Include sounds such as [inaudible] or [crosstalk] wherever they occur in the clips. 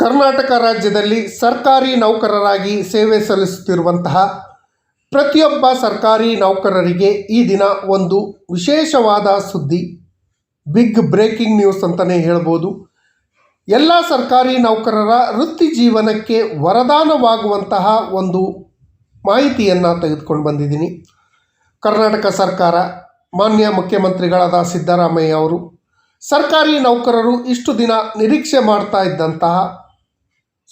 ಕರ್ನಾಟಕ ರಾಜ್ಯದಲ್ಲಿ ಸರ್ಕಾರಿ ನೌಕರರಾಗಿ ಸೇವೆ ಸಲ್ಲಿಸುತ್ತಿರುವಂತಹ ಪ್ರತಿಯೊಬ್ಬ ಸರ್ಕಾರಿ ನೌಕರರಿಗೆ ಈ ದಿನ ಒಂದು ವಿಶೇಷವಾದ ಸುದ್ದಿ, ಬಿಗ್ ಬ್ರೇಕಿಂಗ್ ನ್ಯೂಸ್ ಅಂತಲೇ ಹೇಳ್ಬೋದು. ಎಲ್ಲ ಸರ್ಕಾರಿ ನೌಕರರ ವೃತ್ತಿ ಜೀವನಕ್ಕೆ ವರದಾನವಾಗುವಂತಹ ಒಂದು ಮಾಹಿತಿಯನ್ನು ತೆಗೆದುಕೊಂಡು ಬಂದಿದ್ದೀನಿ. ಕರ್ನಾಟಕ ಸರ್ಕಾರ, ಮಾನ್ಯ ಮುಖ್ಯಮಂತ್ರಿಗಳಾದ ಸಿದ್ದರಾಮಯ್ಯ ಅವರು, ಸರ್ಕಾರಿ ನೌಕರರು ಇಷ್ಟು ದಿನ ನಿರೀಕ್ಷೆ ಮಾಡ್ತಾ ಇದ್ದಂತಹ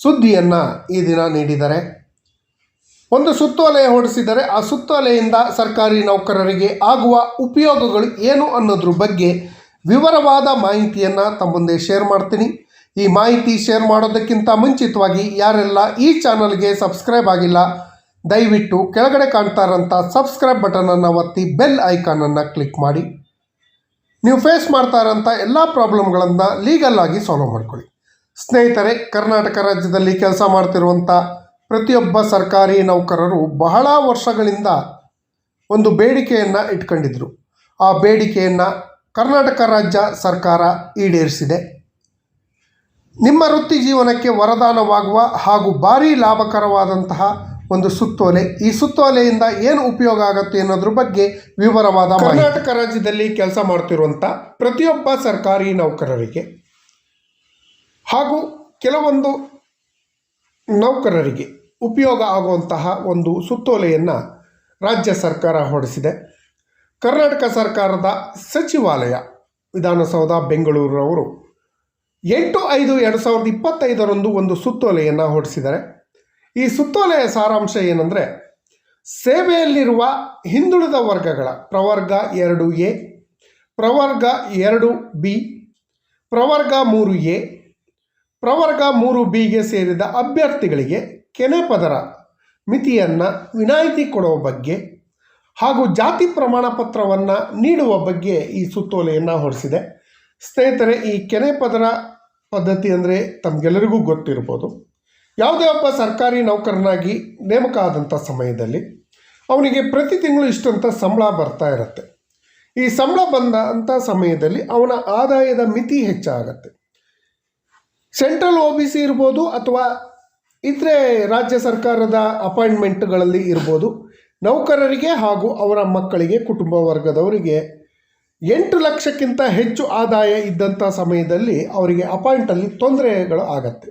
ಸುದ್ದಿಯನ್ನು ಈ ದಿನ ನೀಡಿದ್ದಾರೆ ಒಂದು ಸುತ್ತೋಲೆ ಹೊರಡಿಸಿದರೆ ಆ ಸುತ್ತೋಲೆಯಿಂದ ಸರ್ಕಾರಿ ನೌಕರರಿಗೆ ಆಗುವ ಉಪಯೋಗಗಳು ಏನು ಅನ್ನೋದ್ರ ಬಗ್ಗೆ ವಿವರವಾದ ಮಾಹಿತಿಯನ್ನು ತಮ್ಮ ಮುಂದೆ ಶೇರ್ ಮಾಡ್ತೀನಿ. ಈ ಮಾಹಿತಿ ಶೇರ್ ಮಾಡೋದಕ್ಕಿಂತ ಮುಂಚಿತವಾಗಿ ಯಾರೆಲ್ಲ ಈ ಚಾನಲ್ಗೆ ಸಬ್ಸ್ಕ್ರೈಬ್ ಆಗಿಲ್ಲ, ದಯವಿಟ್ಟು ಕೆಳಗಡೆ ಕಾಣ್ತಾ ಇರೋಂಥ ಸಬ್ಸ್ಕ್ರೈಬ್ ಬಟನನ್ನು ಒತ್ತಿ ಬೆಲ್ ಐಕಾನನ್ನು ಕ್ಲಿಕ್ ಮಾಡಿ. ನೀವು ಫೇಸ್ ಮಾಡ್ತಾ ಇರೋಂಥ ಎಲ್ಲ ಪ್ರಾಬ್ಲಮ್ಗಳನ್ನು ಲೀಗಲ್ ಆಗಿ ಸಾಲ್ವ್ ಮಾಡ್ಕೊಳ್ಳಿ. ಸ್ನೇಹಿತರೆ, ಕರ್ನಾಟಕ ರಾಜ್ಯದಲ್ಲಿ ಕೆಲಸ ಮಾಡ್ತಿರುವಂಥ ಪ್ರತಿಯೊಬ್ಬ ಸರ್ಕಾರಿ ನೌಕರರು ಬಹಳ ವರ್ಷಗಳಿಂದ ಒಂದು ಬೇಡಿಕೆಯನ್ನು ಇಟ್ಕೊಂಡಿದ್ರು. ಆ ಬೇಡಿಕೆಯನ್ನು ಕರ್ನಾಟಕ ರಾಜ್ಯ ಸರ್ಕಾರ ಈಡೇರಿಸಿದೆ. ನಿಮ್ಮ ವೃತ್ತಿ ಜೀವನಕ್ಕೆ ವರದಾನವಾಗುವ ಹಾಗೂ ಭಾರೀ ಲಾಭಕರವಾದಂತಹ ಒಂದು ಸುತ್ತೋಲೆ. ಈ ಸುತ್ತೋಲೆಯಿಂದ ಏನು ಉಪಯೋಗ ಆಗುತ್ತೆ ಅನ್ನೋದ್ರ ಬಗ್ಗೆ ವಿವರವಾದ ಕರ್ನಾಟಕ ರಾಜ್ಯದಲ್ಲಿ ಕೆಲಸ ಮಾಡ್ತಿರುವಂಥ ಪ್ರತಿಯೊಬ್ಬ ಸರ್ಕಾರಿ ನೌಕರರಿಗೆ ಹಾಗೂ ಕೆಲವೊಂದು ನೌಕರರಿಗೆ ಉಪಯೋಗ ಆಗುವಂತಹ ಒಂದು ಸುತ್ತೋಲೆಯನ್ನು ರಾಜ್ಯ ಸರ್ಕಾರ ಹೊರಡಿಸಿದೆ. ಕರ್ನಾಟಕ ಸರ್ಕಾರದ ಸಚಿವಾಲಯ ವಿಧಾನಸೌಧ, ಬೆಂಗಳೂರವರು ಎಂಟು ಐದು ಎರಡು ಸಾವಿರದ ಇಪ್ಪತ್ತೈದರಂದು ಒಂದು ಸುತ್ತೋಲೆಯನ್ನು ಹೊರಡಿಸಿದ್ದಾರೆ. ಈ ಸುತ್ತೋಲೆಯ ಸಾರಾಂಶ ಏನಂದರೆ, ಸೇವೆಯಲ್ಲಿರುವ ಹಿಂದುಳಿದ ವರ್ಗಗಳ ಪ್ರವರ್ಗ ಎರಡು ಎ, ಪ್ರವರ್ಗ ಎರಡು ಬಿ, ಪ್ರವರ್ಗ ಮೂರು ಎ ಪ್ರವರ್ಗ ಮೂರು ಬಿಗೆ ಸೇರಿದ ಅಭ್ಯರ್ಥಿಗಳಿಗೆ ಕೆನೆ ಪದರ, ಮಿತಿಯನ್ನು ವಿನಾಯಿತಿ ಕೊಡುವ ಬಗ್ಗೆ ಹಾಗೂ ಜಾತಿ ಪ್ರಮಾಣ ಪತ್ರವನ್ನು ನೀಡುವ ಬಗ್ಗೆ ಈ ಸುತ್ತೋಲೆಯನ್ನು ಹೊರಡಿಸಿದೆ ಸ್ನೇಹಿತರೆ, ಈ ಕೆನೆ ಪದರ ಪದ್ಧತಿ ಅಂದರೆ ತಮಗೆಲ್ಲರಿಗೂ ಗೊತ್ತಿರ್ಬೋದು. ಯಾವುದೇ ಒಬ್ಬ ಸರ್ಕಾರಿ ನೌಕರನಾಗಿ ನೇಮಕ ಆದಂಥ ಸಮಯದಲ್ಲಿ ಅವನಿಗೆ ಪ್ರತಿ ತಿಂಗಳು ಇಷ್ಟಂತ ಸಂಬಳ ಬರ್ತಾ ಇರುತ್ತೆ. ಈ ಸಂಬಳ ಬಂದಂಥ ಸಮಯದಲ್ಲಿ ಅವನ ಆದಾಯದ ಮಿತಿ ಹೆಚ್ಚಾಗತ್ತೆ. ಸೆಂಟ್ರಲ್ ಒ ಬಿ ಸಿ ಇರ್ಬೋದು ಅಥವಾ ಇತರೆ ರಾಜ್ಯ ಸರ್ಕಾರದ ಅಪಾಯಿಂಟ್ಮೆಂಟ್ಗಳಲ್ಲಿ ಇರ್ಬೋದು. ನೌಕರರಿಗೆ ಹಾಗೂ ಅವರ ಮಕ್ಕಳಿಗೆ, ಕುಟುಂಬ ವರ್ಗದವರಿಗೆ ಎಂಟು ಲಕ್ಷಕ್ಕಿಂತ ಹೆಚ್ಚು ಆದಾಯ ಇದ್ದಂಥ ಸಮಯದಲ್ಲಿ ಅವರಿಗೆ ಅಪಾಯಿಂಟಲ್ಲಿ ತೊಂದರೆಗಳು ಆಗತ್ತೆ.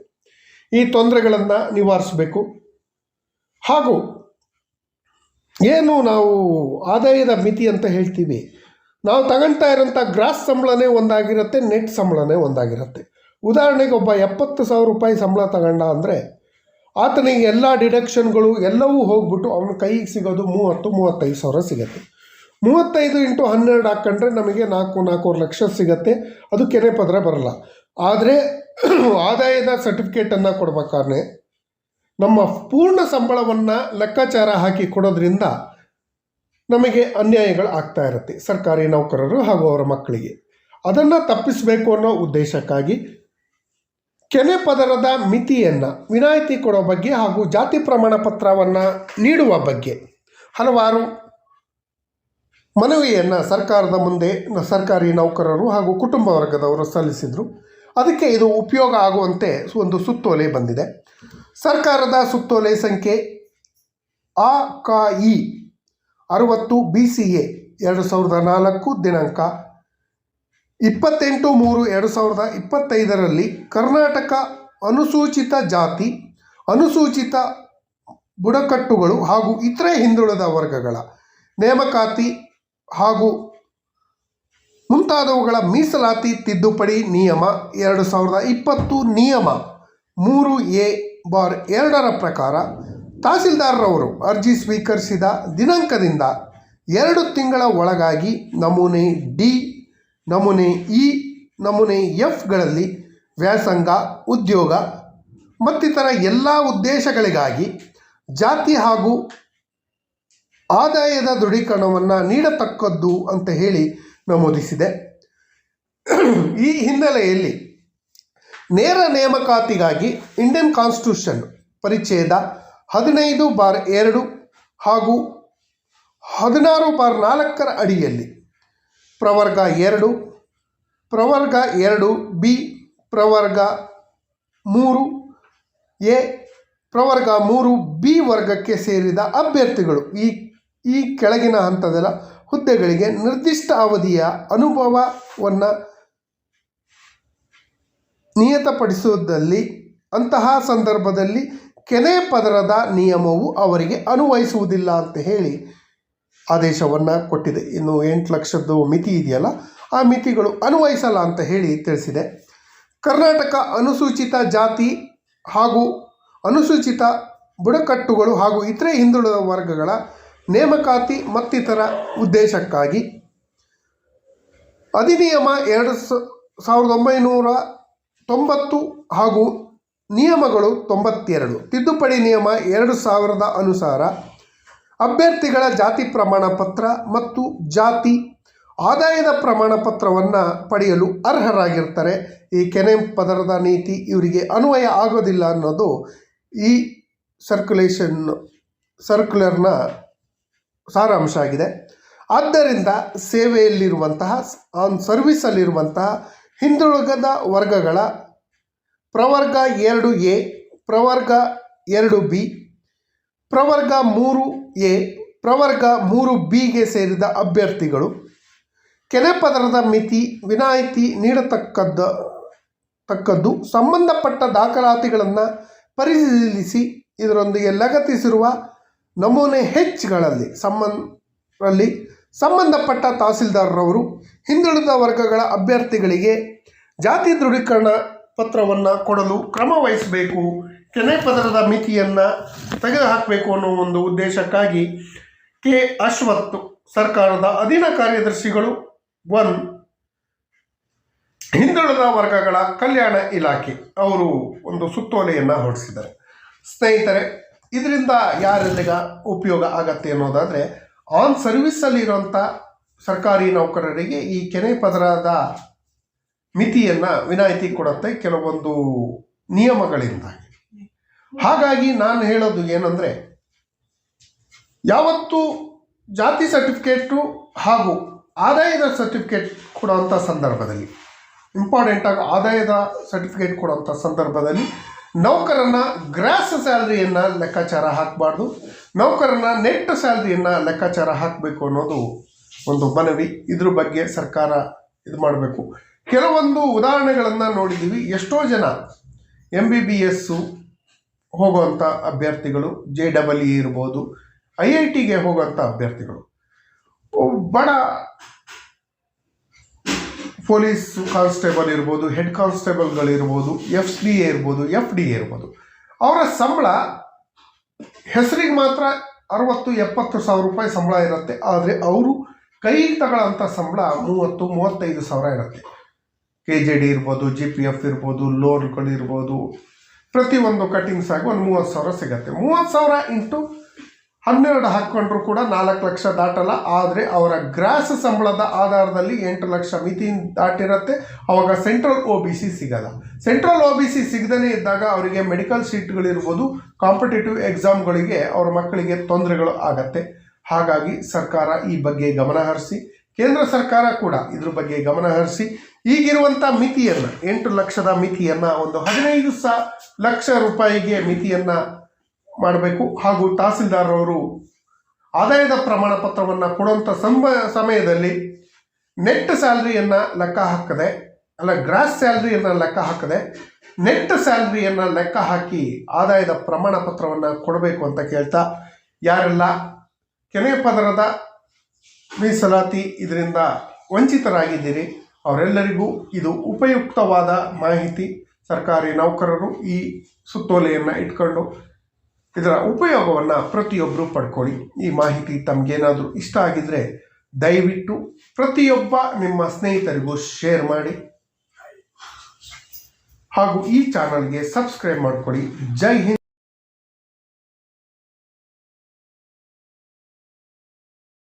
ಈ ತೊಂದರೆಗಳನ್ನು ನಿವಾರಿಸಬೇಕು. ಹಾಗೂ ಏನು ನಾವು ಆದಾಯದ ಮಿತಿ ಅಂತ ಹೇಳ್ತೀವಿ. ನಾವು ತಗೊಳ್ತಾ ಇರೋಂಥ ಗ್ರಾಸ್ ಸಂಬಳನೇ ಒಂದಾಗಿರುತ್ತೆ, ನೆಟ್ ಸಂಬಳನೇ ಒಂದಾಗಿರುತ್ತೆ. ಉದಾಹರಣೆಗೆ ಒಬ್ಬ ಎಪ್ಪತ್ತು ಸಾವಿರ ರೂಪಾಯಿ ಸಂಬಳ ತಗೊಂಡ ಅಂದರೆ ಆತನಿಗೆ ಎಲ್ಲ ಡಿಡಕ್ಷನ್ಗಳು ಎಲ್ಲವೂ ಹೋಗ್ಬಿಟ್ಟು ಅವನ ಕೈಗೆ ಸಿಗೋದು ಮೂವತ್ತು, ಮೂವತ್ತೈದು ಸಾವಿರ ಸಿಗುತ್ತೆ. ಮೂವತ್ತೈದು ಇಂಟು ಹನ್ನೆರಡು ಹಾಕ್ಕೊಂಡ್ರೆ ನಮಗೆ ನಾಲ್ಕು, ನಾಲ್ಕೂವರೆ ಲಕ್ಷ ಸಿಗುತ್ತೆ. ಅದು ಕೆರೆ ಪದರ ಬರಲ್ಲ. ಆದರೆ [clears throat] ಆದಾಯದ ಸರ್ಟಿಫಿಕೇಟನ್ನು ಕೊಡ್ಬೇಕಾದ್ರೆ ನಮ್ಮ ಪೂರ್ಣ ಸಂಬಳವನ್ನು ಲೆಕ್ಕಾಚಾರ ಹಾಕಿ ಕೊಡೋದ್ರಿಂದ ನಮಗೆ ಅನ್ಯಾಯಗಳು ಆಗ್ತಾ ಇರುತ್ತೆ. ಸರ್ಕಾರಿ ನೌಕರರು ಹಾಗೂ ಅವರ ಮಕ್ಕಳಿಗೆ. ಅದನ್ನು ತಪ್ಪಿಸಬೇಕು ಅನ್ನೋ ಉದ್ದೇಶಕ್ಕಾಗಿ ಕೆನೆ ಪದರದ ಮಿತಿಯನ್ನು ವಿನಾಯಿತಿ ಕೊಡೋ ಬಗ್ಗೆ ಹಾಗೂ ಜಾತಿ ಪ್ರಮಾಣ ಪತ್ರವನ್ನು ನೀಡುವ ಬಗ್ಗೆ. ಹಲವಾರು ಮನವಿಯನ್ನು ಸರ್ಕಾರದ ಮುಂದೆ ಸರ್ಕಾರಿ ನೌಕರರು ಹಾಗೂ ಕುಟುಂಬ ವರ್ಗದವರು ಸಲ್ಲಿಸಿದರು. ಅದಕ್ಕೆ ಇದು ಉಪಯೋಗ ಆಗುವಂತೆ ಒಂದು ಸುತ್ತೋಲೆ ಬಂದಿದೆ. ಸರ್ಕಾರದ ಸುತ್ತೋಲೆ ಸಂಖ್ಯೆ ಆ ಕ ಇ ಅರುವತ್ತು ಬಿ ಸಿ ಎ ಎರಡು ಸಾವಿರದ ನಾಲ್ಕು ದಿನಾಂಕ ಇಪ್ಪತ್ತೆಂಟು ಮೂರು ಎರಡು ಸಾವಿರದ ಇಪ್ಪತ್ತೈದರಲ್ಲಿ ಕರ್ನಾಟಕ ಅನುಸೂಚಿತ ಜಾತಿ, ಅನುಸೂಚಿತ ಬುಡಕಟ್ಟುಗಳು ಹಾಗೂ ಇತರೆ ಹಿಂದುಳಿದ ವರ್ಗಗಳ ನೇಮಕಾತಿ ಹಾಗೂ ಮುಂತಾದವುಗಳ ಮೀಸಲಾತಿ ತಿದ್ದುಪಡಿ ನಿಯಮ ಎರಡು ಸಾವಿರದ ಇಪ್ಪತ್ತು ನಿಯಮ ಮೂರು ಎ ಬಾರ್ ಎರಡರ ಪ್ರಕಾರ ತಹಸೀಲ್ದಾರ್ರವರು ಅರ್ಜಿ ಸ್ವೀಕರಿಸಿದ ದಿನಾಂಕದಿಂದ ಎರಡು ತಿಂಗಳ ಒಳಗಾಗಿ ನಮೂನೆ ಡಿ ನಮೂನೆ ಇ ನಮೂನೆ ಎಫ್ಗಳಲ್ಲಿ ವ್ಯಾಸಂಗ, ಉದ್ಯೋಗ ಮತ್ತಿತರ ಎಲ್ಲ ಉದ್ದೇಶಗಳಿಗಾಗಿ ಜಾತಿ ಹಾಗೂ ಆದಾಯದ ದೃಢೀಕರಣವನ್ನು ನೀಡತಕ್ಕದ್ದು ಅಂತ ಹೇಳಿ ನಮೂದಿಸಿದೆ. ಈ ಹಿನ್ನೆಲೆಯಲ್ಲಿ ನೇರ ನೇಮಕಾತಿಗಾಗಿ ಇಂಡಿಯನ್ ಕಾನ್ಸ್ಟಿಟ್ಯೂಷನ್ ಪರಿಚ್ಛೇದ ಹದಿನೈದು ಬಾರ್ ಎರಡು ಹಾಗೂ ಹದಿನಾರು ಬಾರ್ ನಾಲ್ಕರ ಅಡಿಯಲ್ಲಿ ಪ್ರವರ್ಗ ಎರಡು ಪ್ರವರ್ಗ ಎರಡು, ಬಿ, ಪ್ರವರ್ಗ ಮೂರು, ಎ, ಪ್ರವರ್ಗ ಮೂರು, ಬಿ ವರ್ಗಕ್ಕೆ ಸೇರಿದ ಅಭ್ಯರ್ಥಿಗಳು. ಈ ಈ ಕೆಳಗಿನ ಹಂತದ ಹುದ್ದೆಗಳಿಗೆ ನಿರ್ದಿಷ್ಟ ಅವಧಿಯ ಅನುಭವವನ್ನು ನಿಯತಪಡಿಸುವುದಲ್ಲಿ ಅಂತಹ ಸಂದರ್ಭದಲ್ಲಿ ಕೆನೆ ಪದರದ ನಿಯಮವು ಅವರಿಗೆ ಅನ್ವಯಿಸುವುದಿಲ್ಲ ಅಂತ ಹೇಳಿ ಆದೇಶವನ್ನು ಕೊಟ್ಟಿದೆ. ಇನ್ನು ಎಂಟು ಲಕ್ಷದ್ದು ಮಿತಿ ಇದೆಯಲ್ಲ, ಆ ಮಿತಿಗಳು ಅನ್ವಯಿಸಲ್ಲ ಅಂತ ಹೇಳಿ ತಿಳಿಸಿದೆ. ಕರ್ನಾಟಕ ಅನುಸೂಚಿತ ಜಾತಿ ಹಾಗೂ ಅನುಸೂಚಿತ ಬುಡಕಟ್ಟುಗಳು ಹಾಗೂ ಇತರೆ ಹಿಂದುಳಿದ ವರ್ಗಗಳ ನೇಮಕಾತಿ ಮತ್ತಿತರ ಉದ್ದೇಶಕ್ಕಾಗಿ ಅಧಿನಿಯಮ ಎರಡು ಸಾವಿರದ ಒಂಬೈನೂರ ತೊಂಬತ್ತು ಹಾಗೂ ನಿಯಮಗಳು ತೊಂಬತ್ತೆರಡು. ತಿದ್ದುಪಡಿ ನಿಯಮ ಎರಡು ಸಾವಿರದ ಅನುಸಾರ ಅಭ್ಯರ್ಥಿಗಳ ಜಾತಿ ಪ್ರಮಾಣ ಪತ್ರ ಮತ್ತು ಜಾತಿ ಆದಾಯದ ಪ್ರಮಾಣ ಪತ್ರವನ್ನು ಪಡೆಯಲು ಅರ್ಹರಾಗಿರ್ತಾರೆ. ಈ ಕೆನೆ ಪದರದ ನೀತಿ ಇವರಿಗೆ ಅನ್ವಯ ಆಗೋದಿಲ್ಲ ಅನ್ನೋದು ಈ ಸರ್ಕ್ಯುಲೇಷನ್ ಸರ್ಕ್ಯುಲರ್ನ ಸಾರಾಂಶ ಆಗಿದೆ. ಆದ್ದರಿಂದ ಸೇವೆಯಲ್ಲಿರುವಂತಹ ಆನ್ ಸರ್ವಿಸಲ್ಲಿರುವಂತಹ ಹಿಂದುಳಿದ ವರ್ಗಗಳ ಪ್ರವರ್ಗ ಎರಡು ಎ, ಪ್ರವರ್ಗ ಎರಡು ಬಿ, ಪ್ರವರ್ಗ ಮೂರು ಎ, ಪ್ರವರ್ಗ ಮೂರು ಬಿಗೆ ಸೇರಿದ ಅಭ್ಯರ್ಥಿಗಳು. ಕೆನೆ ಪದರದ ಮಿತಿ, ವಿನಾಯಿತಿ ನೀಡತಕ್ಕದ್ದ, ತಕ್ಕದ್ದು, ಸಂಬಂಧಪಟ್ಟ ದಾಖಲಾತಿಗಳನ್ನು ಪರಿಶೀಲಿಸಿ ಇದರೊಂದಿಗೆ ಲಗತ್ತಿಸಿರುವ ನಮೂನೆ ಹೆಚ್ಚುಗಳಲ್ಲಿ ಸಂಬಂಧರಲ್ಲಿ ಸಂಬಂಧಪಟ್ಟ ತಹಸೀಲ್ದಾರರವರು ಹಿಂದುಳಿದ ವರ್ಗಗಳ ಅಭ್ಯರ್ಥಿಗಳಿಗೆ ಜಾತಿ ದೃಢೀಕರಣ ಪತ್ರವನ್ನು ಕೊಡಲು ಕ್ರಮ ವಹಿಸಬೇಕು. ಕೆನೆ ಪದರದ ಮಿತಿಯನ್ನು ತೆಗೆದುಹಾಕಬೇಕು ಅನ್ನೋ ಒಂದು ಉದ್ದೇಶಕ್ಕಾಗಿ ಕೆ. ಅಶ್ವತ್ ಸರ್ಕಾರದ ಅಧೀನ ಕಾರ್ಯದರ್ಶಿಗಳು ಒನ್, ಹಿಂದುಳಿದ ವರ್ಗಗಳ ಕಲ್ಯಾಣ ಇಲಾಖೆ. ಅವರು ಒಂದು ಸುತ್ತೋಲೆಯನ್ನು ಹೊರಡಿಸಿದ್ದಾರೆ. ಸ್ನೇಹಿತರೆ, ಇದರಿಂದ ಯಾರೆಲ್ಲಿಗ ಉಪಯೋಗ ಆಗತ್ತೆ ಅನ್ನೋದಾದರೆ, ಆನ್ ಸರ್ವಿಸಲ್ಲಿರುವಂಥ ಸರ್ಕಾರಿ ನೌಕರರಿಗೆ ಈ ಕೆನೆ ಪದರದ ಮಿತಿಯನ್ನು ವಿನಾಯಿತಿ ಕೊಡುತ್ತೆ ಕೆಲವೊಂದು ನಿಯಮಗಳಿಂದಾಗಿ. ಹಾಗಾಗಿ ನಾನು ಹೇಳೋದು ಏನಂದರೆ, ಯಾವತ್ತು ಜಾತಿ ಸರ್ಟಿಫಿಕೇಟು ಹಾಗೂ ಆದಾಯದ ಸರ್ಟಿಫಿಕೇಟ್ ಕೊಡುವಂಥ ಸಂದರ್ಭದಲ್ಲಿ ಇಂಪಾರ್ಟೆಂಟಾಗಿ ಆದಾಯದ ಸರ್ಟಿಫಿಕೇಟ್ ಕೊಡುವಂಥ ಸಂದರ್ಭದಲ್ಲಿ ನೌಕರನ ಗ್ರಾಸ್ ಸ್ಯಾಲ್ರಿಯನ್ನು ಲೆಕ್ಕಾಚಾರ ಹಾಕಬಾರ್ದು. ನೌಕರನ ನೆಟ್ ಸ್ಯಾಲ್ರಿಯನ್ನು ಲೆಕ್ಕಾಚಾರ ಹಾಕಬೇಕು ಅನ್ನೋದು ಒಂದು ಮನವಿ. ಇದ್ರ ಬಗ್ಗೆ ಸರ್ಕಾರ ಇದು ಮಾಡಬೇಕು. ಕೆಲವೊಂದು ಉದಾಹರಣೆಗಳನ್ನು ನೋಡಿದ್ದೀವಿ. ಎಷ್ಟೋ ಜನ ಎಂ ಬಿ ಬಿ ಎಸ್ಸು ಹೋಗುವಂಥ ಅಭ್ಯರ್ಥಿಗಳು ಜೆ ಡಬಲ್ ಇ ಇರ್ಬೋದು ಐ ಐ ಟಿಗೆ ಹೋಗುವಂಥ ಅಭ್ಯರ್ಥಿಗಳು. ಬಡ ಪೊಲೀಸ್ ಕಾನ್ಸ್ಟೇಬಲ್ ಇರ್ಬೋದು, ಹೆಡ್ ಕಾನ್ಸ್ಟೇಬಲ್ಗಳಿರ್ಬೋದು ಎಫ್ ಡಿ ಎ ಇರ್ಬೋದು ಎಫ್ ಡಿ ಎ ಇರ್ಬೋದು. ಅವರ ಸಂಬಳ ಹೆಸರಿಗೆ ಮಾತ್ರ ಅರವತ್ತು, ಎಪ್ಪತ್ತು ಸಾವಿರ ರೂಪಾಯಿ ಸಂಬಳ ಇರುತ್ತೆ. ಆದರೆ ಅವರು ಕೈ ತಗೊಳ್ಳೋಂಥ ಸಂಬಳ ಮೂವತ್ತು, ಮೂವತ್ತೈದು ಸಾವಿರ ಇರುತ್ತೆ. ಕೆ ಜೆ ಡಿ ಇರ್ಬೋದು ಜಿ ಪಿ ಎಫ್ ಇರ್ಬೋದು ಲೋನ್ಗಳಿರ್ಬೋದು ಪ್ರತಿಯೊಂದು ಕಟಿಂಗ್ಸ್ ಆಗಿ ಒಂದು ಮೂವತ್ತು ಸಾವಿರ ಸಿಗತ್ತೆ. ಮೂವತ್ತು ಸಾವಿರ ಇಂಟು ಹನ್ನೆರಡು ಹಾಕ್ಕೊಂಡ್ರು ಕೂಡ ನಾಲ್ಕು ಲಕ್ಷ ದಾಟಲ್ಲ. ಆದರೆ ಅವರ ಗ್ರಾಸ್ ಸಂಬಳದ ಆಧಾರದಲ್ಲಿ ಎಂಟು ಲಕ್ಷ ಮಿತಿ ದಾಟಿರುತ್ತೆ. ಅವಾಗ ಸೆಂಟ್ರಲ್ ಒ ಬಿ ಸಿ ಸಿಗಲ್ಲ. ಸೆಂಟ್ರಲ್ ಒ ಬಿ ಸಿ ಸಿಗದೇ ಇದ್ದಾಗ ಅವರಿಗೆ ಮೆಡಿಕಲ್ ಸೀಟ್ಗಳಿರ್ಬೋದು ಕಾಂಪಿಟೇಟಿವ್ ಎಕ್ಸಾಮ್ಗಳಿಗೆ ಅವರ ಮಕ್ಕಳಿಗೆ ತೊಂದರೆಗಳು ಆಗತ್ತೆ. ಹಾಗಾಗಿ ಸರ್ಕಾರ ಈ ಬಗ್ಗೆ ಗಮನ ಹರಿಸಿ, ಕೇಂದ್ರ ಸರ್ಕಾರ ಕೂಡ ಇದ್ರ ಬಗ್ಗೆ ಗಮನ ಹರಿಸಿ ಈಗಿರುವಂಥ ಮಿತಿಯನ್ನು, ಎಂಟು ಲಕ್ಷದ ಮಿತಿಯನ್ನು, ಒಂದು ಹದಿನೈದು ಸ ಲಕ್ಷ ರೂಪಾಯಿಗೆ ಮಿತಿಯನ್ನು ಮಾಡಬೇಕು. ಹಾಗೂ ತಹಸೀಲ್ದಾರವರು ಆದಾಯದ ಪ್ರಮಾಣ ಪತ್ರವನ್ನು ಕೊಡುವಂಥ ಸಂಬ, ಸಮಯದಲ್ಲಿ ನೆಟ್ ಸ್ಯಾಲ್ರಿಯನ್ನು ಲೆಕ್ಕ ಹಾಕದೆ, ಅಲ್ಲ ಗ್ರಾಸ್ ಸ್ಯಾಲ್ರಿಯನ್ನು ಲೆಕ್ಕ ಹಾಕದೆ, ನೆಟ್ ಸ್ಯಾಲ್ರಿಯನ್ನು ಲೆಕ್ಕ ಹಾಕಿ ಆದಾಯದ ಪ್ರಮಾಣ ಪತ್ರವನ್ನು ಕೊಡಬೇಕು ಅಂತ ಕೇಳ್ತಾ ಯಾರೆಲ್ಲ ಕೆನೆ ಪದರದ ಮೀಸಲಾತಿ ಇದರಿಂದ ವಂಚಿತರಾಗಿದ್ದೀರಿ ಅವರೆಲ್ಲರಿಗೂ ಇದು ಉಪಯುಕ್ತವಾದ ಮಾಹಿತಿ. ಸರ್ಕಾರಿ ನೌಕರರು ಈ ಸುತ್ತೋಲೆಯನ್ನು ಇಟ್ಕೊಂಡು ಇದರ ಉಪಯೋಗವನ್ನು ಪ್ರತಿಯೊಬ್ಬರು ಪಡ್ಕೊಳ್ಳಿ. ಈ ಮಾಹಿತಿ ತಮಗೇನಾದರೂ ಇಷ್ಟ ಆಗಿದ್ದರೆ ದಯವಿಟ್ಟು ಪ್ರತಿಯೊಬ್ಬ ನಿಮ್ಮ ಸ್ನೇಹಿತರಿಗೂ ಶೇರ್ ಮಾಡಿ. ಹಾಗೂ ಈ ಚಾನಲ್ಗೆ ಸಬ್ಸ್ಕ್ರೈಬ್ ಮಾಡಿಕೊಡಿ ಜೈ ಹಿಂದ್.